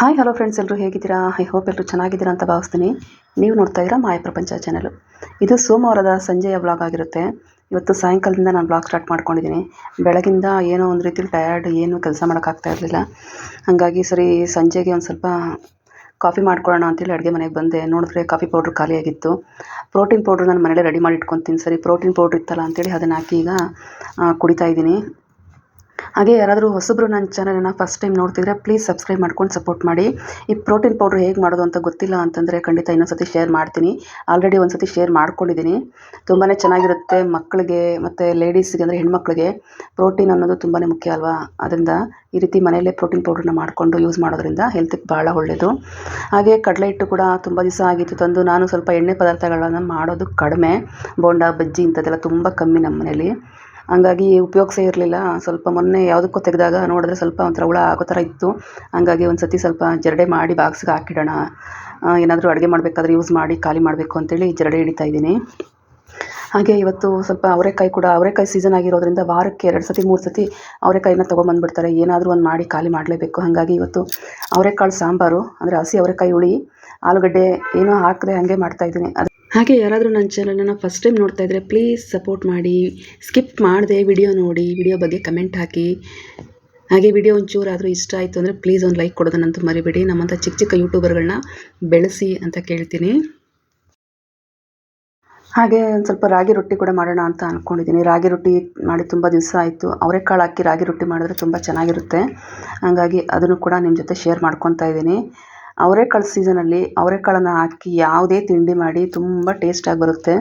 Hi hello friends ಎಲ್ಲರೂ ಹೇಗಿದ್ದೀರಾ? I hope ಎಲ್ಲರೂ ಚೆನ್ನಾಗಿದ್ದೀರಾ ಅಂತ ಭಾವಿಸ್ತೀನಿ. ನೀವು ನೋಡ್ತಾ ಇದ್ದೀರಾ ಮಾಯ ಪ್ರಪಂಚ ಚಾನಲು ಇದು ಸೋಮವಾರದ ಸಂಜೆಯ ಬ್ಲಾಗ್ ಆಗಿರುತ್ತೆ. ಇವತ್ತು ಸಾಯಂಕಾಲದಿಂದ ನಾನು ಬ್ಲಾಗ್ ಸ್ಟಾರ್ಟ್ ಮಾಡ್ಕೊಂಡಿದ್ದೀನಿ. ಬೆಳಗಿಂದ ಏನೋ ಒಂದು ರೀತಿಲಿ ಟಯರ್ಡ್ ಏನು ಕೆಲಸ ಮಾಡೋಕ್ಕಾಗ್ತಾ ಇರಲಿಲ್ಲ. ಹಾಗಾಗಿ ಸರಿ, ಸಂಜೆಗೆ ಒಂದು ಸ್ವಲ್ಪ ಕಾಫಿ ಮಾಡ್ಕೊಳ್ಳೋಣ ಅಂತೇಳಿ ಅಡುಗೆ ಮನೆಗೆ ಬಂದೆ. ನೋಡಿದ್ರೆ ಕಾಫಿ ಪೌಡ್ರ್ ಖಾಲಿಯಾಗಿತ್ತು. ಪ್ರೋಟೀನ್ ಪೌಡ್ರ್ ನಾನು ಮನೇಲೆ ರೆಡಿ ಮಾಡಿ ಇಟ್ಕೊತೀನಿ. ಸರಿ ಪ್ರೋಟೀನ್ ಪೌಡ್ರ್ ಇತ್ತಲ್ಲ ಅಂತೇಳಿ ಅದನ್ನು ಹಾಕಿ ಈಗ ಕುಡಿತಾ ಇದ್ದೀನಿ. ಹಾಗೆ ಯಾರಾದರೂ ಹೊಸಬ್ರು ನನ್ನ ಚಾನಲನ್ನು ಫಸ್ಟ್ ಟೈಮ್ ನೋಡ್ತಿದ್ರೆ ಪ್ಲೀಸ್ ಸಬ್ಸ್ಕ್ರೈಬ್ ಮಾಡ್ಕೊಂಡು ಸಪೋರ್ಟ್ ಮಾಡಿ. ಈ ಪ್ರೋಟೀನ್ ಪೌಡ್ರ್ ಹೇಗೆ ಮಾಡೋದು ಅಂತ ಗೊತ್ತಿಲ್ಲ ಅಂತಂದರೆ ಖಂಡಿತ ಇನ್ನೊಂದು ಶೇರ್ ಮಾಡ್ತೀನಿ. ಆಲ್ರೆಡಿ ಒಂದು ಸತಿ ಶೇರ್ ಮಾಡ್ಕೊಂಡಿದ್ದೀನಿ. ತುಂಬಾ ಚೆನ್ನಾಗಿರುತ್ತೆ ಮಕ್ಕಳಿಗೆ ಮತ್ತು ಲೇಡೀಸ್ಗೆ ಅಂದರೆ ಹೆಣ್ಮಕ್ಳಿಗೆ. ಪ್ರೋಟೀನ್ ಅನ್ನೋದು ತುಂಬಾ ಮುಖ್ಯ ಅಲ್ವಾ? ಅದರಿಂದ ಈ ರೀತಿ ಮನೆಯಲ್ಲೇ ಪ್ರೋಟೀನ್ ಪೌಡ್ರನ್ನ ಮಾಡಿಕೊಂಡು ಯೂಸ್ ಮಾಡೋದ್ರಿಂದ ಹೆಲ್ತಿಗೆ ಭಾಳ ಒಳ್ಳೆಯದು ಹಾಗೆ ಕಡಲೆ ಹಿಟ್ಟು ಕೂಡ ತುಂಬ ದಿವಸ ಆಗಿತ್ತು. ತಂದು ನಾನು ಸ್ವಲ್ಪ ಎಣ್ಣೆ ಪದಾರ್ಥಗಳನ್ನು ಮಾಡೋದು ಕಡಿಮೆ. ಬೋಂಡ, ಬಜ್ಜಿ ಇಂಥದ್ದೆಲ್ಲ ತುಂಬ ಕಮ್ಮಿ ನಮ್ಮ ಮನೇಲಿ ಹಂಗಾಗಿ ಉಪಯೋಗಿಸೇ ಇರಲಿಲ್ಲ. ಸ್ವಲ್ಪ ಮೊನ್ನೆ ಯಾವುದಕ್ಕೋ ತೆಗೆದಾಗ ನೋಡಿದ್ರೆ ಸ್ವಲ್ಪ ಒಂಥರ ಹುಳ ಆಗೋ ಥರ ಇತ್ತು. ಹಂಗಾಗಿ ಒಂದು ಸತಿ ಸ್ವಲ್ಪ ಜರಡೆ ಮಾಡಿ ಬಾಕ್ಸ್ಗೆ ಹಾಕಿಡೋಣ. ಏನಾದರೂ ಅಡುಗೆ ಮಾಡಬೇಕಾದ್ರೆ ಯೂಸ್ ಮಾಡಿ ಖಾಲಿ ಮಾಡಬೇಕು ಅಂತೇಳಿ ಜರಡೆ ಹಿಡಿತಾ ಇದ್ದೀನಿ. ಹಾಗೆ ಇವತ್ತು ಸ್ವಲ್ಪ ಅವರೆಕಾಯಿ ಕೂಡ, ಅವರೆಕಾಯಿ ಸೀಸನ್ ಆಗಿರೋದ್ರಿಂದ ವಾರಕ್ಕೆ ಎರಡು ಸತಿ, ಮೂರು ಸತಿ ಅವರೆಕಾಯಿನ ತೊಗೊಂಬಂದ್ಬಿಡ್ತಾರೆ. ಏನಾದರೂ ಒಂದು ಮಾಡಿ ಖಾಲಿ ಮಾಡಲೇಬೇಕು. ಹಾಗಾಗಿ ಇವತ್ತು ಅವರೆಕಾಳು ಸಾಂಬಾರು, ಅಂದರೆ ಹಸಿ ಅವರೆಕಾಯಿ ಹುಳಿ, ಆಲೂಗಡ್ಡೆ ಏನೂ ಹಾಕದೆ ಹಾಗೆ ಮಾಡ್ತಾಯಿದ್ದೀನಿ ಅದು ಹಾಗೆ ಯಾರಾದರೂ ನನ್ನ ಚಾನಲನ್ನು ಫಸ್ಟ್ ಟೈಮ್ ನೋಡ್ತಾ ಇದ್ದರೆ ಪ್ಲೀಸ್ ಸಪೋರ್ಟ್ ಮಾಡಿ ಸ್ಕಿಪ್ ಮಾಡದೆ ವಿಡಿಯೋ ನೋಡಿ ವಿಡಿಯೋ ಬಗ್ಗೆ ಕಮೆಂಟ್ ಹಾಕಿ. ಹಾಗೆ ವಿಡಿಯೋ ಒಂಚೂರಾದರೂ ಇಷ್ಟ ಆಯಿತು ಅಂದರೆ ಪ್ಲೀಸ್ ಒಂದು ಲೈಕ್ ಕೊಡೋದನ್ನಂತೂ ಮರಿಬೇಡಿ. ನಮ್ಮಂಥ ಚಿಕ್ಕ ಚಿಕ್ಕ ಯೂಟ್ಯೂಬರ್ಗಳನ್ನ ಬೆಳೆಸಿ ಅಂತ ಕೇಳ್ತೀನಿ. ಹಾಗೆ ಒಂದು ಸ್ವಲ್ಪ ರಾಗಿ ರೊಟ್ಟಿ ಕೂಡ ಮಾಡೋಣ ಅಂತ ಅಂದ್ಕೊಂಡಿದ್ದೀನಿ ರಾಗಿ ರೊಟ್ಟಿ ಮಾಡಿ ತುಂಬ ದಿವಸ ಆಯಿತು. ಅವರೆಕಾಳು ಹಾಕಿ ರಾಗಿ ರೊಟ್ಟಿ ಮಾಡಿದ್ರೆ ತುಂಬ ಚೆನ್ನಾಗಿರುತ್ತೆ. ಹಾಗಾಗಿ ಅದನ್ನು ಕೂಡ ನಿಮ್ಮ ಜೊತೆ ಶೇರ್ ಮಾಡ್ಕೊತಾ ಇದ್ದೀನಿ. ಅವರೆಕಾಳು ಸೀಸನಲ್ಲಿ ಅವರೆಕಾಳನ್ನು ಹಾಕಿ ಯಾವುದೇ ತಿಂಡಿ ಮಾಡಿ ತುಂಬ ಟೇಸ್ಟಾಗಿ ಬರುತ್ತೆ.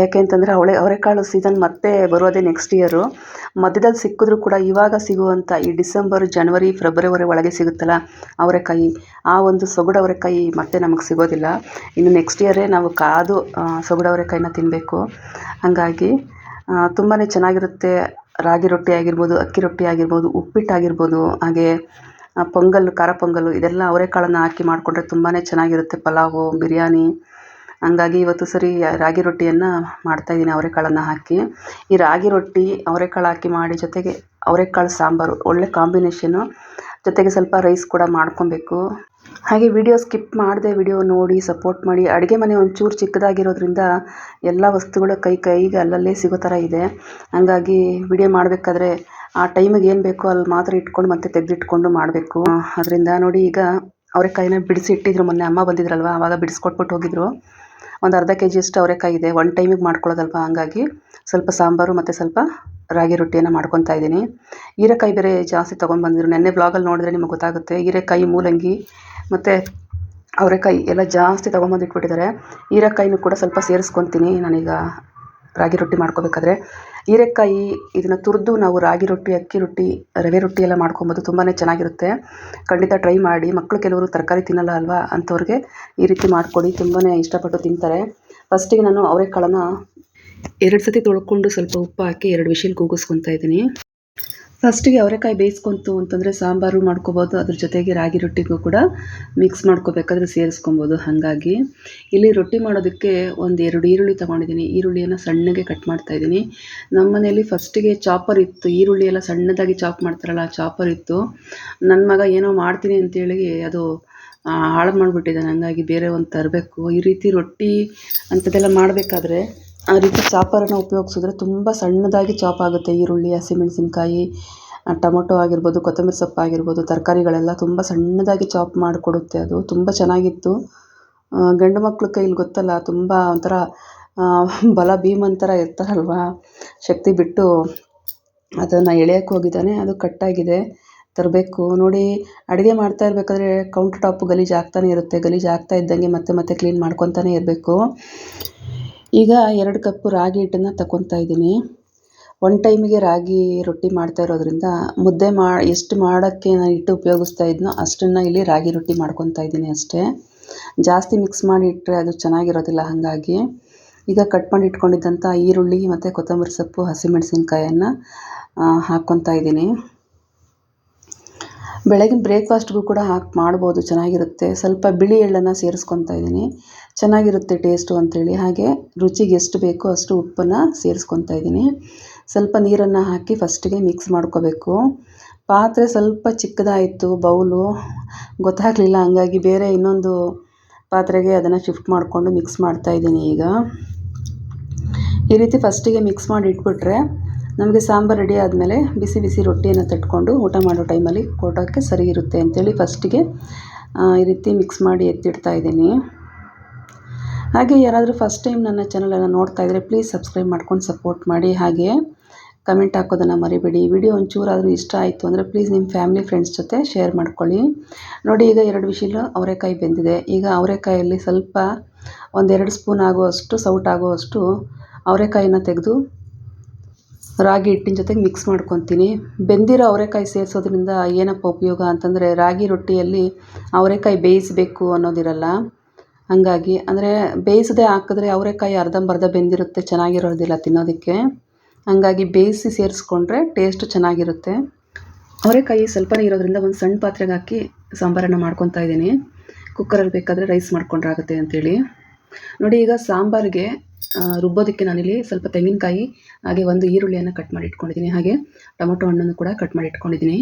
ಯಾಕೆ ಅಂತಂದರೆ ಅವಳೆ ಅವರೆಕಾಳು ಸೀಸನ್ ಮತ್ತೆ ಬರೋದೇ ನೆಕ್ಸ್ಟ್ ಇಯರು ಮಧ್ಯದಲ್ಲಿ ಸಿಕ್ಕಿದ್ರೂ ಕೂಡ ಇವಾಗ ಸಿಗುವಂಥ ಈ ಡಿಸೆಂಬರ್, ಜನವರಿ, ಫೆಬ್ರವರಿ ಒಳಗೆ ಸಿಗುತ್ತಲ್ಲ ಅವರೆಕಾಯಿ ಆ ಒಂದು ಸೊಗಡು ಅವರೆಕಾಯಿ ಮತ್ತೆ ನಮಗೆ ಸಿಗೋದಿಲ್ಲ. ಇನ್ನು ನೆಕ್ಸ್ಟ್ ಇಯರೇ ನಾವು ಕಾದು ಸೊಗಡು ಅವರೆಕಾಯಿನ ತಿನ್ನಬೇಕು ಹಾಗಾಗಿ ತುಂಬಾ ಚೆನ್ನಾಗಿರುತ್ತೆ. ರಾಗಿ ರೊಟ್ಟಿ ಆಗಿರ್ಬೋದು, ಅಕ್ಕಿ ರೊಟ್ಟಿ ಆಗಿರ್ಬೋದು ಉಪ್ಪಿಟ್ಟು ಆಗಿರ್ಬೋದು ಹಾಗೆ ಪೊಂಗಲ್, ಖಾರ ಪೊಂಗಲ್ಲು ಇದೆಲ್ಲ ಅವರೆಕಾಳನ್ನು ಹಾಕಿ ಮಾಡಿಕೊಂಡ್ರೆ ತುಂಬಾ ಚೆನ್ನಾಗಿರುತ್ತೆ, ಪಲಾವು, ಬಿರಿಯಾನಿ. ಹಂಗಾಗಿ ಇವತ್ತು ಸರಿ ರಾಗಿ ರೊಟ್ಟಿಯನ್ನು ಮಾಡ್ತಾಯಿದ್ದೀನಿ ಅವರೆಕಾಳನ್ನು ಹಾಕಿ. ಈ ರಾಗಿ ರೊಟ್ಟಿ ಅವರೆಕಾಳು ಹಾಕಿ ಮಾಡಿ ಜೊತೆಗೆ ಅವರೆಕಾಳು ಸಾಂಬಾರು, ಒಳ್ಳೆ ಕಾಂಬಿನೇಷನು. ಜೊತೆಗೆ ಸ್ವಲ್ಪ ರೈಸ್ ಕೂಡ ಮಾಡ್ಕೊಬೇಕು. ಹಾಗೆ ವಿಡಿಯೋ ಸ್ಕಿಪ್ ಮಾಡದೆ ವಿಡಿಯೋ ನೋಡಿ ಸಪೋರ್ಟ್ ಮಾಡಿ, ಅಡುಗೆ ಮನೆ ಒಂಚೂರು ಚಿಕ್ಕದಾಗಿರೋದ್ರಿಂದ ಎಲ್ಲ ವಸ್ತುಗಳು ಕೈ ಕೈಗೆ ಅಲ್ಲಲ್ಲೇ ಸಿಗೋ ಥರ ಇದೆ. ಹಾಗಾಗಿ ವಿಡಿಯೋ ಮಾಡಬೇಕಾದ್ರೆ ಆ ಟೈಮಿಗೆ ಏನು ಬೇಕೋ ಅಲ್ಲಿ ಮಾತ್ರ ಇಟ್ಕೊಂಡು ಮತ್ತೆ ತೆಗೆದಿಟ್ಕೊಂಡು ಮಾಡಬೇಕು. ಅದರಿಂದ ನೋಡಿ ಈಗ ಅವರೆಕಾಯಿನ ಬಿಡಿಸಿ ಇಟ್ಟಿದ್ರು ಮೊನ್ನೆ, ಅಮ್ಮ ಬಂದಿದ್ರಲ್ವ ಆವಾಗ ಬಿಡಿಸ್ಕೊಟ್ಬಿಟ್ಟು ಹೋಗಿದ್ರು. ಒಂದು ಅರ್ಧ ಕೆ ಜಿಯಷ್ಟು ಅವರೆಕಾಯಿ ಇದೆ ಒನ್ ಟೈಮಿಗೆ ಮಾಡ್ಕೊಳ್ಳೋದಲ್ವ? ಹಂಗಾಗಿ ಸ್ವಲ್ಪ ಸಾಂಬಾರು ಮತ್ತು ಸ್ವಲ್ಪ ರಾಗಿ ರೊಟ್ಟಿಯನ್ನು ಮಾಡ್ಕೊತಾ ಇದ್ದೀನಿ. ಹೀರೆಕಾಯಿ ಬೇರೆ ಜಾಸ್ತಿ ತೊಗೊಂಡ್ಬಂದಿದ್ರು. ನೆನ್ನೆ ಬ್ಲಾಗಲ್ಲಿ ನೋಡಿದ್ರೆ ನಿಮಗೆ ಗೊತ್ತಾಗುತ್ತೆ, ಹೀರೆಕಾಯಿ ಮೂಲಂಗಿ ಮತ್ತು ಅವರೆಕಾಯಿ ಎಲ್ಲ ಜಾಸ್ತಿ ತೊಗೊಂಬಂದು ಇಟ್ಬಿಟ್ಟಿದ್ದಾರೆ. ಹೀರೆಕಾಯಿನೂ ಕೂಡ ಸ್ವಲ್ಪ ಸೇರಿಸ್ಕೊತೀನಿ. ನಾನೀಗ ರಾಗಿ ರೊಟ್ಟಿ ಮಾಡ್ಕೋಬೇಕಾದ್ರೆ. ಹೀರೆಕಾಯಿ ಇದನ್ನು ತುರಿದು ನಾವು ರಾಗಿ ರೊಟ್ಟಿ, ಅಕ್ಕಿ ರೊಟ್ಟಿ, ರವೆ ರೊಟ್ಟಿ ಎಲ್ಲ ಮಾಡ್ಕೊಬೋದು. ತುಂಬಾ ಚೆನ್ನಾಗಿರುತ್ತೆ. ಖಂಡಿತ ಟ್ರೈ ಮಾಡಿ. ಮಕ್ಕಳು ಕೆಲವರು ತರಕಾರಿ ತಿನ್ನಲ್ಲ ಅಲ್ವಾ? ಅಂಥವ್ರಿಗೆ ಈ ರೀತಿ ಮಾಡಿಕೊಡಿ ತುಂಬಾ ಇಷ್ಟಪಟ್ಟು ತಿಂತಾರೆ. ಫಸ್ಟಿಗೆ ನಾನು ಅವರೆಕಾಳನ್ನು ಎರಡು ಸತಿ ತೊಳ್ಕೊಂಡು ಸ್ವಲ್ಪ ಉಪ್ಪು ಹಾಕಿ ಎರಡು ವಿಷಲ್ ಕೂಗಿಸ್ಕೊತಾ ಇದ್ದೀನಿ. ಫಸ್ಟಿಗೆ ಅವರೆಕಾಯಿ ಬೇಯಿಸ್ಕೊಂತು ಅಂತಂದರೆ ಸಾಂಬಾರು ಮಾಡ್ಕೋಬೋದು, ಅದ್ರ ಜೊತೆಗೆ ರಾಗಿ ರೊಟ್ಟಿಗೂ ಕೂಡ ಮಿಕ್ಸ್ ಮಾಡ್ಕೋಬೇಕಾದ್ರೆ ಸೇರಿಸ್ಕೊಬೋದು, ಹಾಗಾಗಿ. ಇಲ್ಲಿ ರೊಟ್ಟಿ ಮಾಡೋದಕ್ಕೆ ಒಂದು ಎರಡು ಈರುಳ್ಳಿ ತೊಗೊಂಡಿದ್ದೀನಿ. ಈರುಳ್ಳಿಯನ್ನು ಸಣ್ಣಗೆ ಕಟ್ ಮಾಡ್ತಾ ಇದ್ದೀನಿ. ನಮ್ಮ ಮನೆಯಲ್ಲಿ ಫಸ್ಟಿಗೆ ಚಾಪರ್ ಇತ್ತು. ಈರುಳ್ಳಿ ಎಲ್ಲ ಸಣ್ಣದಾಗಿ ಚಾಪ್ ಮಾಡ್ತಾರಲ್ಲ ಚಾಪರ್ ಇತ್ತು. ನನ್ನ ಮಗ ಏನೋ ಮಾಡ್ತೀನಿ ಅಂತೇಳಿ ಅದು ಹಾಳು ಮಾಡಿಬಿಟ್ಟಿದ್ದಾನೆ. ಹಂಗಾಗಿ ಬೇರೆ ಒಂದು ತರಬೇಕು. ಈ ರೀತಿ ರೊಟ್ಟಿ ಅಂಥದ್ದೆಲ್ಲ ಮಾಡಬೇಕಾದ್ರೆ ಆ ರೀತಿ ಚಾಪರನ್ನು ಉಪಯೋಗಿಸಿದ್ರೆ ತುಂಬ ಸಣ್ಣದಾಗಿ ಚಾಪ್ ಆಗುತ್ತೆ. ಈರುಳ್ಳಿ, ಹಸಿಮೆಣಸಿನ್ಕಾಯಿ ಟೊಮೊಟೊ ಆಗಿರ್ಬೋದು, ಕೊತ್ತಂಬರಿ ಸೊಪ್ಪು ಆಗಿರ್ಬೋದು, ತರಕಾರಿಗಳೆಲ್ಲ ತುಂಬ ಸಣ್ಣದಾಗಿ ಚಾಪ್ ಮಾಡಿಕೊಡುತ್ತೆ ಅದು. ತುಂಬ ಚೆನ್ನಾಗಿತ್ತು. ಗಂಡು ಮಕ್ಳ ಕೈಲಿ ಗೊತ್ತಲ್ಲ, ತುಂಬ ಒಂಥರ ಬಲ ಭೀಮಂತರ ಇರ್ತಾರಲ್ವ? ಶಕ್ತಿ ಬಿಟ್ಟು ಅದನ್ನು ಎಳೆಯಕ್ಕೆ ಹೋಗಿದ್ದಾನೆ. ಅದು ಕಟ್ಟಾಗಿದೆ. ತರಬೇಕು. ನೋಡಿ, ಅಡುಗೆ ಮಾಡ್ತಾ ಇರಬೇಕಾದ್ರೆ ಕೌಂಟರ್ ಟಾಪ್ ಗಲೀಜು ಆಗ್ತಾನೆ ಇರುತ್ತೆ. ಗಲೀಜು ಆಗ್ತಾ ಇದ್ದಂಗೆ ಮತ್ತೆ ಮತ್ತೆ ಕ್ಲೀನ್ ಮಾಡ್ಕೊತಾನೆ ಇರಬೇಕು. ಈಗ ಎರಡು ಕಪ್ಪು ರಾಗಿ ಹಿಟ್ಟನ್ನು ತಗೊತಾ ಇದ್ದೀನಿ. ಒನ್ ಟೈಮಿಗೆ ರಾಗಿ ರೊಟ್ಟಿ ಮಾಡ್ತಾ ಇರೋದ್ರಿಂದ ಮುದ್ದೆ ಮಾ, ಎಷ್ಟು ಮಾಡೋಕ್ಕೆ ನಾನು ಹಿಟ್ಟು ಉಪಯೋಗಿಸ್ತಾ ಇದ್ನೋ ಅಷ್ಟನ್ನು ಇಲ್ಲಿ ರಾಗಿ ರೊಟ್ಟಿ ಮಾಡ್ಕೊತಾ ಇದ್ದೀನಿ ಅಷ್ಟೇ. ಜಾಸ್ತಿ ಮಿಕ್ಸ್ ಮಾಡಿ ಇಟ್ಟರೆ ಅದು ಚೆನ್ನಾಗಿರೋದಿಲ್ಲ ಹಾಗಾಗಿ. ಈಗ ಕಟ್ ಮಾಡಿ ಇಟ್ಕೊಂಡಿದ್ದಂಥ ಈರುಳ್ಳಿ ಮತ್ತು ಕೊತ್ತಂಬರಿ ಸೊಪ್ಪು, ಹಸಿಮೆಣಸಿನ್ಕಾಯನ್ನು ಹಾಕ್ಕೊತಾ ಇದ್ದೀನಿ. ಬೆಳಗಿನ ಬ್ರೇಕ್ಫಾಸ್ಟ್ಗೂ ಕೂಡ ಹಾಕಿ ಮಾಡ್ಬೋದು, ಚೆನ್ನಾಗಿರುತ್ತೆ. ಸ್ವಲ್ಪ ಬಿಳಿ ಎಳ್ಳನ್ನು ಸೇರಿಸ್ಕೊತಾ ಇದ್ದೀನಿ. ಚೆನ್ನಾಗಿರುತ್ತೆ ಟೇಸ್ಟು ಅಂಥೇಳಿ. ಹಾಗೆ ರುಚಿಗೆ ಎಷ್ಟು ಬೇಕೋ ಅಷ್ಟು ಉಪ್ಪನ್ನು ಸೇರಿಸ್ಕೊತಾ ಇದ್ದೀನಿ. ಸ್ವಲ್ಪ ನೀರನ್ನು ಹಾಕಿ ಫಸ್ಟಿಗೆ ಮಿಕ್ಸ್ ಮಾಡ್ಕೋಬೇಕು. ಪಾತ್ರೆ ಸ್ವಲ್ಪ ಚಿಕ್ಕದಾಯಿತು, ಬೌಲು. ಗೊತ್ತಾಗಲಿಲ್ಲ, ಹಂಗಾಗಿ ಬೇರೆ ಇನ್ನೊಂದು ಪಾತ್ರೆಗೆ ಅದನ್ನು ಶಿಫ್ಟ್ ಮಾಡಿಕೊಂಡು ಮಿಕ್ಸ್ ಮಾಡ್ತಾಯಿದ್ದೀನಿ ಈಗ. ಈ ರೀತಿ ಫಸ್ಟಿಗೆ ಮಿಕ್ಸ್ ಮಾಡಿ ಇಟ್ಬಿಟ್ರೆ ನಮಗೆ ಸಾಂಬಾರು ರೆಡಿ ಆದಮೇಲೆ ಬಿಸಿ ಬಿಸಿ ರೊಟ್ಟಿಯನ್ನು ತಟ್ಕೊಂಡು ಊಟ ಮಾಡೋ ಟೈಮಲ್ಲಿ ಕೊಡೋಕ್ಕೆ ಸರಿ ಇರುತ್ತೆ ಅಂಥೇಳಿ ಫಸ್ಟಿಗೆ ಈ ರೀತಿ ಮಿಕ್ಸ್ ಮಾಡಿ ಎತ್ತಿಡ್ತಾ ಇದ್ದೀನಿ. ಹಾಗೆ ಯಾರಾದರೂ ಫಸ್ಟ್ ಟೈಮ್ ನನ್ನ ಚಾನಲನ್ನು ನೋಡ್ತಾ ಇದ್ದರೆ ಪ್ಲೀಸ್ ಸಬ್ಸ್ಕ್ರೈಬ್ ಮಾಡ್ಕೊಂಡು ಸಪೋರ್ಟ್ ಮಾಡಿ. ಹಾಗೆ ಕಮೆಂಟ್ ಹಾಕೋದನ್ನು ಮರಿಬೇಡಿ. ವಿಡಿಯೋ ಒಂಚೂರಾದರೂ ಇಷ್ಟ ಆಯಿತು ಅಂದರೆ ಪ್ಲೀಸ್ ನಿಮ್ಮ ಫ್ಯಾಮಿಲಿ ಫ್ರೆಂಡ್ಸ್ ಜೊತೆ ಶೇರ್ ಮಾಡ್ಕೊಳ್ಳಿ. ನೋಡಿ, ಈಗ ಎರಡು ವಿಷಿಲು ಅವರೆಕಾಯಿ ಬೆಂದಿದೆ. ಈಗ ಅವರೆಕಾಯಲ್ಲಿ ಸ್ವಲ್ಪ ಒಂದೆರಡು ಸ್ಪೂನ್ ಆಗುವಷ್ಟು ಸೌಟ್ ಆಗುವಷ್ಟು ಅವರೆಕಾಯಿನ ತೆಗೆದು ರಾಗಿ ಹಿಟ್ಟಿನ ಜೊತೆಗೆ ಮಿಕ್ಸ್ ಮಾಡ್ಕೊತೀನಿ. ಬೆಂದಿರೋ ಅವರೆಕಾಯಿ ಸೇರಿಸೋದ್ರಿಂದ ಏನಪ್ಪ ಉಪಯೋಗ ಅಂತಂದರೆ ರಾಗಿ ರೊಟ್ಟಿಯಲ್ಲಿ ಅವರೆಕಾಯಿ ಬೇಯಿಸಬೇಕು ಅನ್ನೋದಿರಲ್ಲ. ಹಾಗಾಗಿ ಅಂದರೆ ಬೇಯಿಸದೆ ಹಾಕಿದ್ರೆ ಅವರೆಕಾಯಿ ಅರ್ಧಂಬರ್ಧ ಬೆಂದಿರುತ್ತೆ, ಚೆನ್ನಾಗಿರೋದಿಲ್ಲ ತಿನ್ನೋದಕ್ಕೆ. ಹಂಗಾಗಿ ಬೇಯಿಸಿ ಸೇರಿಸ್ಕೊಂಡ್ರೆ ಟೇಸ್ಟ್ ಚೆನ್ನಾಗಿರುತ್ತೆ. ಅವರೆಕಾಯಿ ಸ್ವಲ್ಪನೇ ಇರೋದ್ರಿಂದ ಒಂದು ಸಣ್ಣ ಪಾತ್ರೆಗೆ ಹಾಕಿ ಸಾಂಬಾರನ್ನು ಮಾಡ್ಕೊತಾ ಇದ್ದೀನಿ. ಕುಕ್ಕರಲ್ಲಿ ಬೇಕಾದರೆ ರೈಸ್ ಮಾಡ್ಕೊಂಡ್ರೆ ಆಗುತ್ತೆ ಅಂತೇಳಿ. ನೋಡಿ ಈಗ ಸಾಂಬಾರಿಗೆ ರುಬ್ಬೋದಕ್ಕೆ ನಾನಿಲ್ಲಿ ಸ್ವಲ್ಪ ತೆಂಗಿನಕಾಯಿ, ಹಾಗೆ ಒಂದು ಈರುಳ್ಳಿಯನ್ನು ಕಟ್ ಮಾಡಿ ಇಟ್ಕೊಂಡಿದ್ದೀನಿ. ಹಾಗೆ ಟೊಮೊಟೊ ಹಣ್ಣನ್ನು ಕೂಡ ಕಟ್ ಮಾಡಿ ಇಟ್ಕೊಂಡಿದ್ದೀನಿ.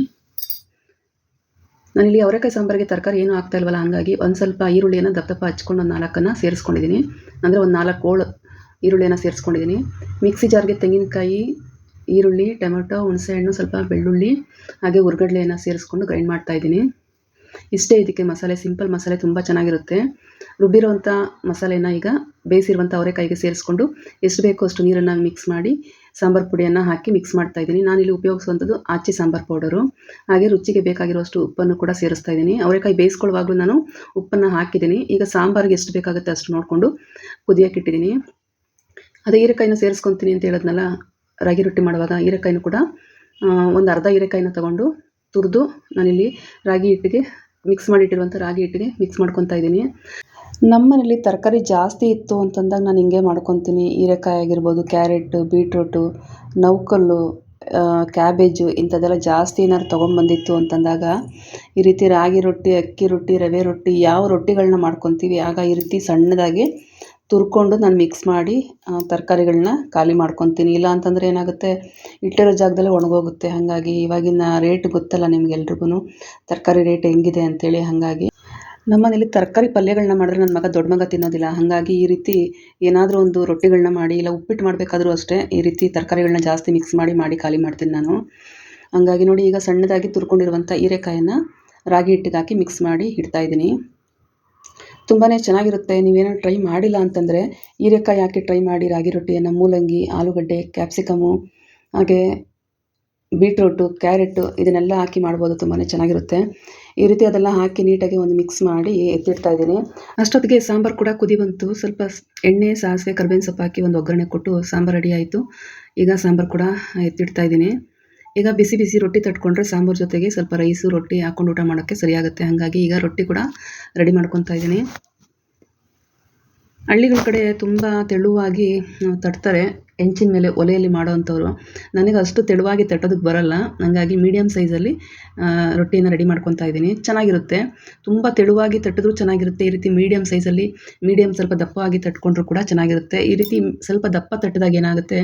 ನಾನಿಲ್ಲಿ ಅವರೆಕಾಯಿ ಸಾಂಬಾರಿಗೆ ತರಕಾರಿ ಏನೂ ಆಗ್ತಾ ಇಲ್ವಲ್ಲ, ಹಾಗಾಗಿ ಒಂದು ಸ್ವಲ್ಪ ಈರುಳ್ಳಿಯನ್ನು ದಪ್ಪ ದಪ್ಪ ಹಚ್ಕೊಂಡು ಒಂದು ನಾಲ್ಕನ್ನು ಸೇರಿಸ್ಕೊಂಡಿದ್ದೀನಿ. ಅಂದರೆ ಒಂದು ನಾಲ್ಕು ಹೋಳು ಈರುಳ್ಳಿಯನ್ನು ಸೇರಿಸ್ಕೊಂಡಿದ್ದೀನಿ. ಮಿಕ್ಸಿ ಜಾರ್ಗೆ ತೆಂಗಿನಕಾಯಿ, ಈರುಳ್ಳಿ, ಟೊಮೆಟೊ, ಹುಣಸೆಹಣ್ಣು, ಸ್ವಲ್ಪ ಬೆಳ್ಳುಳ್ಳಿ, ಹಾಗೆ ಹುರ್ಗಡ್ಲೆಯನ್ನು ಸೇರಿಸ್ಕೊಂಡು ಗ್ರೈಂಡ್ ಮಾಡ್ತಾಯಿದ್ದೀನಿ ಇಷ್ಟೇ ಇದಕ್ಕೆ ಮಸಾಲೆ, ಸಿಂಪಲ್ ಮಸಾಲೆ ತುಂಬ ಚೆನ್ನಾಗಿರುತ್ತೆ. ರುಬ್ಬಿರುವಂಥ ಮಸಾಲೆನ ಈಗ ಬೇಯಿಸಿರುವಂಥ ಅವರೆಕಾಯಿಗೆ ಸೇರಿಸ್ಕೊಂಡು ಎಷ್ಟು ಬೇಕೋ ಅಷ್ಟು ನೀರನ್ನು ಮಿಕ್ಸ್ ಮಾಡಿ ಸಾಂಬಾರು ಪುಡಿಯನ್ನು ಹಾಕಿ ಮಿಕ್ಸ್ ಮಾಡ್ತಾ ಇದ್ದೀನಿ. ನಾನಿಲ್ಲಿ ಉಪಯೋಗಿಸುವಂಥದ್ದು ಆಚಿ ಸಾಂಬಾರು ಪೌಡರು. ಹಾಗೆ ರುಚಿಗೆ ಬೇಕಾಗಿರುವಷ್ಟು ಉಪ್ಪನ್ನು ಕೂಡ ಸೇರಿಸ್ತಾ ಇದ್ದೀನಿ. ಅವರೆಕಾಯಿ ಬೇಯಿಸ್ಕೊಳ್ಳುವಾಗಲೂ ನಾನು ಉಪ್ಪನ್ನು ಹಾಕಿದ್ದೀನಿ. ಈಗ ಸಾಂಬಾರಿಗೆ ಎಷ್ಟು ಬೇಕಾಗುತ್ತೆ ಅಷ್ಟು ನೋಡಿಕೊಂಡು ಕುದಿಯೋಕೆ ಇಟ್ಟಿದ್ದೀನಿ. ಅದೇ ಹೀರೆಕಾಯಿನ ಸೇರಿಸ್ಕೊತೀನಿ ಅಂತ ಹೇಳಿದ್ನಲ್ಲ, ರಾಗಿ ರೊಟ್ಟಿ ಮಾಡುವಾಗ ಹೀರೆಕಾಯಿನೂ ಕೂಡ ಒಂದು ಅರ್ಧ ಹೀರೆಕಾಯಿನ ತಗೊಂಡು ತುರಿದು ನಾನಿಲ್ಲಿ ರಾಗಿ ಹಿಟ್ಟಿಗೆ ಮಿಕ್ಸ್ ಮಾಡಿಟ್ಟಿರುವಂಥ ರಾಗಿ ಹಿಟ್ಟಿಗೆ ಮಿಕ್ಸ್ ಮಾಡ್ಕೊತಾ ಇದ್ದೀನಿ. ನಮ್ಮ ಮನೇಲಿ ತರಕಾರಿ ಜಾಸ್ತಿ ಇತ್ತು ಅಂತಂದಾಗ ನಾನು ಹಿಂಗೆ ಮಾಡ್ಕೊತೀನಿ. ಹೀರೆಕಾಯಿ ಆಗಿರ್ಬೋದು, ಕ್ಯಾರೆಟು, ಬೀಟ್ರೂಟು ನೌಕಲ್ಲು ಕ್ಯಾಬೇಜು ಇಂಥದ್ದೆಲ್ಲ ಜಾಸ್ತಿ ಏನಾದ್ರು ತೊಗೊಂಬಂದಿತ್ತು ಅಂತಂದಾಗ ಈ ರೀತಿ ರಾಗಿ ರೊಟ್ಟಿ, ಅಕ್ಕಿ ರೊಟ್ಟಿ, ರವೆ ರೊಟ್ಟಿ ಯಾವ ರೊಟ್ಟಿಗಳನ್ನ ಮಾಡ್ಕೊತೀವಿ, ಆಗ ಈ ರೀತಿ ಸಣ್ಣದಾಗಿ ತುರ್ಕೊಂಡು ನಾನು ಮಿಕ್ಸ್ ಮಾಡಿ ತರಕಾರಿಗಳನ್ನ ಖಾಲಿ ಮಾಡ್ಕೊತೀನಿ. ಇಲ್ಲ ಅಂತಂದರೆ ಏನಾಗುತ್ತೆ, ಇಟ್ಟಿರೋ ಜಾಗದಲ್ಲೇ ಒಣಗೋಗುತ್ತೆ. ಹಾಗಾಗಿ ಇವಾಗಿನ ರೇಟ್ ಗೊತ್ತಲ್ಲ ನಿಮ್ಗೆಲ್ರಿಗೂ ತರಕಾರಿ ರೇಟ್ ಹೆಂಗಿದೆ ಅಂಥೇಳಿ ಹಾಗಾಗಿ. ನಮ್ಮ ಮನೇಲಿ ತರಕಾರಿ ಪಲ್ಯಗಳನ್ನ ಮಾಡಿದ್ರೆ ನನ್ನ ಮಗ ದೊಡ್ಡ ಮಗ ತಿನ್ನೋದಿಲ್ಲ. ಹಾಗಾಗಿ ಈ ರೀತಿ ಏನಾದರೂ ಒಂದು ರೊಟ್ಟಿಗಳನ್ನ ಮಾಡಿ, ಇಲ್ಲ ಉಪ್ಪಿಟ್ಟು ಮಾಡಬೇಕಾದ್ರೂ ಅಷ್ಟೇ ಈ ರೀತಿ ತರಕಾರಿಗಳನ್ನ ಜಾಸ್ತಿ ಮಿಕ್ಸ್ ಮಾಡಿ ಮಾಡಿ ಖಾಲಿ ಮಾಡ್ತೀನಿ ನಾನು. ಹಾಗಾಗಿ ನೋಡಿ ಈಗ ಸಣ್ಣದಾಗಿ ತುರ್ಕೊಂಡಿರುವಂಥ ಹೀರೆಕಾಯನ್ನು ರಾಗಿ ಹಿಟ್ಟಿಗೆ ಹಾಕಿ ಮಿಕ್ಸ್ ಮಾಡಿ ಇಡ್ತಾಯಿದ್ದೀನಿ ತುಂಬಾ ಚೆನ್ನಾಗಿರುತ್ತೆ. ನೀವೇನೋ ಟ್ರೈ ಮಾಡಿಲ್ಲ ಅಂತಂದರೆ ಹೀರೆಕಾಯಿ ಹಾಕಿ ಟ್ರೈ ಮಾಡಿ. ರಾಗಿ ರೊಟ್ಟಿಯನ್ನು, ಮೂಲಂಗಿ, ಆಲೂಗಡ್ಡೆ, ಕ್ಯಾಪ್ಸಿಕಮು, ಹಾಗೆ ಬೀಟ್ರೋಟು, ಕ್ಯಾರೆಟು ಇದನ್ನೆಲ್ಲ ಹಾಕಿ ಮಾಡ್ಬೋದು. ತುಂಬಾ ಚೆನ್ನಾಗಿರುತ್ತೆ. ಈ ರೀತಿ ಅದೆಲ್ಲ ಹಾಕಿ ನೀಟಾಗಿ ಒಂದು ಮಿಕ್ಸ್ ಮಾಡಿ ಎತ್ತಿಡ್ತಾ ಇದ್ದೀನಿ. ಅಷ್ಟೊತ್ತಿಗೆ ಸಾಂಬಾರು ಕೂಡ ಕುದಿ ಬಂತು. ಸ್ವಲ್ಪ ಎಣ್ಣೆ, ಸಾಸಿವೆ, ಕರ್ಬೇವಿನ ಸೊಪ್ಪು ಹಾಕಿ ಒಂದು ಒಗ್ಗರಣೆ ಕೊಟ್ಟು ಸಾಂಬಾರು ರೆಡಿ ಆಯಿತು. ಈಗ ಸಾಂಬಾರು ಕೂಡ ಎತ್ತಿಡ್ತಾ ಇದ್ದೀನಿ. ಈಗ ಬಿಸಿ ಬಿಸಿ ರೊಟ್ಟಿ ತಟ್ಕೊಂಡ್ರೆ ಸಾಂಬಾರು ಜೊತೆಗೆ ಸ್ವಲ್ಪ ರೈಸು ರೊಟ್ಟಿ ಹಾಕೊಂಡು ಊಟ ಮಾಡೋಕ್ಕೆ ಸರಿಯಾಗುತ್ತೆ. ಹಾಗಾಗಿ ಈಗ ರೊಟ್ಟಿ ಕೂಡ ರೆಡಿ ಮಾಡ್ಕೊತಾ ಇದ್ದೀನಿ. ಹಳ್ಳಿಗಳ ಕಡೆ ತುಂಬ ತೆಳುವಾಗಿ ತಟ್ತಾರೆ. ಹೆಂಚಿನ ಮೇಲೆ ಒಲೆಯಲ್ಲಿ ಮಾಡೋವಂಥವ್ರು. ನನಗೆ ಅಷ್ಟು ತೆಳುವಾಗಿ ತಟ್ಟೋದಕ್ಕೆ ಬರಲ್ಲ. ಹಾಗಾಗಿ ಮೀಡಿಯಮ್ ಸೈಜಲ್ಲಿ ರೊಟ್ಟಿನ ರೆಡಿ ಮಾಡ್ಕೊತಾ ಇದ್ದೀನಿ. ಚೆನ್ನಾಗಿರುತ್ತೆ. ತುಂಬ ತೆಳುವಾಗಿ ತಟ್ಟಿದ್ರೂ ಚೆನ್ನಾಗಿರುತ್ತೆ. ಈ ರೀತಿ ಮೀಡಿಯಮ್ ಸೈಜಲ್ಲಿ ಮೀಡಿಯಮ್ ಸ್ವಲ್ಪ ದಪ್ಪವಾಗಿ ತಟ್ಕೊಂಡ್ರೂ ಕೂಡ ಚೆನ್ನಾಗಿರುತ್ತೆ. ಈ ರೀತಿ ಸ್ವಲ್ಪ ದಪ್ಪ ತಟ್ಟಿದಾಗ ಏನಾಗುತ್ತೆ?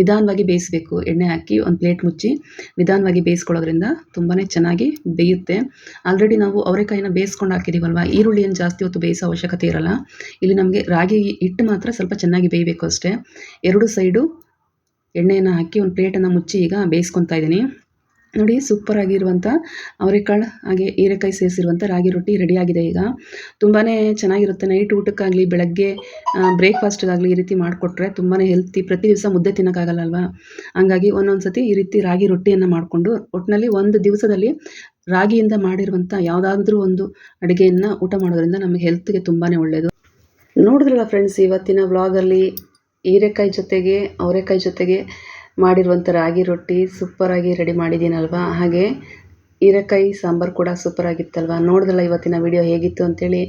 ನಿಧಾನವಾಗಿ ಬೇಯಿಸಬೇಕು. ಎಣ್ಣೆ ಹಾಕಿ ಒಂದು ಪ್ಲೇಟ್ ಮುಚ್ಚಿ ನಿಧಾನವಾಗಿ ಬೇಯಿಸ್ಕೊಳ್ಳೋದ್ರಿಂದ ತುಂಬಾ ಚೆನ್ನಾಗಿ ಬೇಯುತ್ತೆ. ಆಲ್ರೆಡಿ ನಾವು ಅವರೆಕಾಯಿನ ಬೇಯಿಸ್ಕೊಂಡು ಹಾಕಿದ್ದೀವಲ್ವ ಈರುಳ್ಳಿಯನ್ನು ಜಾಸ್ತಿ ಹೊತ್ತು ಬೇಯಿಸೋ ಅವಶ್ಯಕತೆ ಇರಲ್ಲ. ಇಲ್ಲಿ ನಮಗೆ ರಾಗಿ ಹಿಟ್ಟು ಮಾತ್ರ ಸ್ವಲ್ಪ ಚೆನ್ನಾಗಿ ಬೇಯಬೇಕು ಅಷ್ಟೇ. ಎರಡು ಸೈಡು ಎಣ್ಣೆಯನ್ನು ಹಾಕಿ ಒಂದು ಪ್ಲೇಟನ್ನು ಮುಚ್ಚಿ ಈಗ ಬೇಯಿಸ್ಕೊತಾ ಇದ್ದೀನಿ. ನೋಡಿ ಸೂಪರ್ ಆಗಿರುವಂಥ ಅವರೆಕಾಳು, ಹಾಗೆ ಹೀರೆಕಾಯಿ ಸೇರಿಸಿರುವಂಥ ರಾಗಿ ರೊಟ್ಟಿ ರೆಡಿಯಾಗಿದೆ ಈಗ. ತುಂಬಾ ಚೆನ್ನಾಗಿರುತ್ತೆ. ನೈಟ್ ಊಟಕ್ಕಾಗಲಿ, ಬೆಳಗ್ಗೆ ಬ್ರೇಕ್ಫಾಸ್ಟ್ಗಾಗಲಿ ಈ ರೀತಿ ಮಾಡಿಕೊಟ್ರೆ ತುಂಬಾ ಹೆಲ್ತಿ ಪ್ರತಿ ದಿವಸ ಮುದ್ದೆ ತಿನ್ನೋಕ್ಕಾಗಲ್ಲಲ್ವ? ಹಂಗಾಗಿ ಒಂದೊಂದು ಸತಿ ಈ ರೀತಿ ರಾಗಿ ರೊಟ್ಟಿಯನ್ನು ಮಾಡಿಕೊಂಡು ಒಟ್ಟಿನಲ್ಲಿ ಒಂದು ದಿವಸದಲ್ಲಿ ರಾಗಿಯಿಂದ ಮಾಡಿರುವಂಥ ಯಾವುದಾದ್ರೂ ಒಂದು ಅಡುಗೆಯನ್ನು ಊಟ ಮಾಡೋದ್ರಿಂದ ನಮಗೆ ಹೆಲ್ತ್ಗೆ ತುಂಬಾ ಒಳ್ಳೆಯದು ನೋಡಿದ್ರಲ್ಲ ಫ್ರೆಂಡ್ಸ್ ಇವತ್ತಿನ ವ್ಲಾಗಲ್ಲಿ ಹೀರೆಕಾಯಿ ಜೊತೆಗೆ, ಅವರೆಕಾಯಿ ಜೊತೆಗೆ ಮಾಡಿರುವಂಥ ರಾಗಿ ರೊಟ್ಟಿ ಸೂಪರಾಗಿ ರೆಡಿ ಮಾಡಿದ್ದೀನಲ್ವಾ? ಹಾಗೆ ಹೀರೆಕಾಯಿ, ಸಾಂಬಾರು ಕೂಡ ಸೂಪರಾಗಿತ್ತಲ್ವ ನೋಡಿದ್ರಲ್ಲ ಇವತ್ತಿನ ವಿಡಿಯೋ ಹೇಗಿತ್ತು ಅಂತೇಳಿ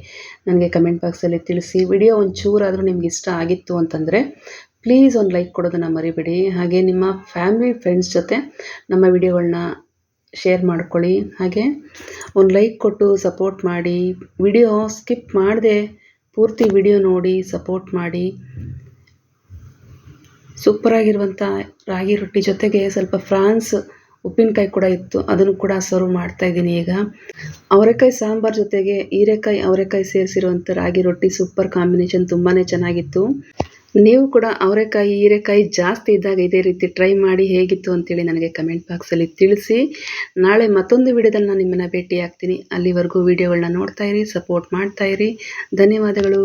ನನಗೆ ಕಮೆಂಟ್ ಬಾಕ್ಸಲ್ಲಿ ತಿಳಿಸಿ. ವಿಡಿಯೋ ಒಂಚೂರಾದರೂ ನಿಮ್ಗೆ ಇಷ್ಟ ಆಗಿತ್ತು ಅಂತಂದರೆ ಪ್ಲೀಸ್ ಒಂದು ಲೈಕ್ ಕೊಡೋದನ್ನು ಮರಿಬೇಡಿ. ಹಾಗೆ ನಿಮ್ಮ ಫ್ಯಾಮಿಲಿ ಫ್ರೆಂಡ್ಸ್ ಜೊತೆ ನಮ್ಮ ವಿಡಿಯೋಗಳನ್ನ ಶೇರ್ ಮಾಡ್ಕೊಳ್ಳಿ. ಹಾಗೆ ಒಂದು ಲೈಕ್ ಕೊಟ್ಟು ಸಪೋರ್ಟ್ ಮಾಡಿ. ವಿಡಿಯೋ ಸ್ಕಿಪ್ ಮಾಡದೆ ಪೂರ್ತಿ ವಿಡಿಯೋ ನೋಡಿ ಸಪೋರ್ಟ್ ಮಾಡಿ. ಸೂಪರಾಗಿರುವಂಥ ರಾಗಿ ರೊಟ್ಟಿ ಜೊತೆಗೆ ಸ್ವಲ್ಪ ಫ್ರಾನ್ಸ್ ಉಪ್ಪಿನಕಾಯಿ ಕೂಡ ಇತ್ತು. ಅದನ್ನು ಕೂಡ ಸರ್ವ್ ಮಾಡ್ತಾ ಇದ್ದೀನಿ ಈಗ. ಅವರೆಕಾಯಿ ಸಾಂಬಾರ್ ಜೊತೆಗೆ ಹೀರೆಕಾಯಿ, ಅವರೆಕಾಯಿ ಸೇರಿಸಿರುವಂಥ ರಾಗಿ ರೊಟ್ಟಿ ಸೂಪರ್ ಕಾಂಬಿನೇಷನ್ ತುಂಬಾ ಚೆನ್ನಾಗಿತ್ತು. ನೀವು ಕೂಡ ಅವರೆಕಾಯಿ, ಹೀರೆಕಾಯಿ ಜಾಸ್ತಿ ಇದ್ದಾಗ ಇದೇ ರೀತಿ ಟ್ರೈ ಮಾಡಿ ಹೇಗಿತ್ತು ಅಂತೇಳಿ ನನಗೆ ಕಮೆಂಟ್ ಬಾಕ್ಸಲ್ಲಿ ತಿಳಿಸಿ. ನಾಳೆ ಮತ್ತೊಂದು ವಿಡಿಯೋದಲ್ಲಿ ನಾನು ನಿಮ್ಮನ್ನು ಭೇಟಿ ಆಗ್ತೀನಿ ಅಲ್ಲಿವರೆಗೂ ವಿಡಿಯೋಗಳನ್ನ ನೋಡ್ತಾ ಇರಿ, ಸಪೋರ್ಟ್ ಮಾಡ್ತಾ ಇರಿ. ಧನ್ಯವಾದಗಳು.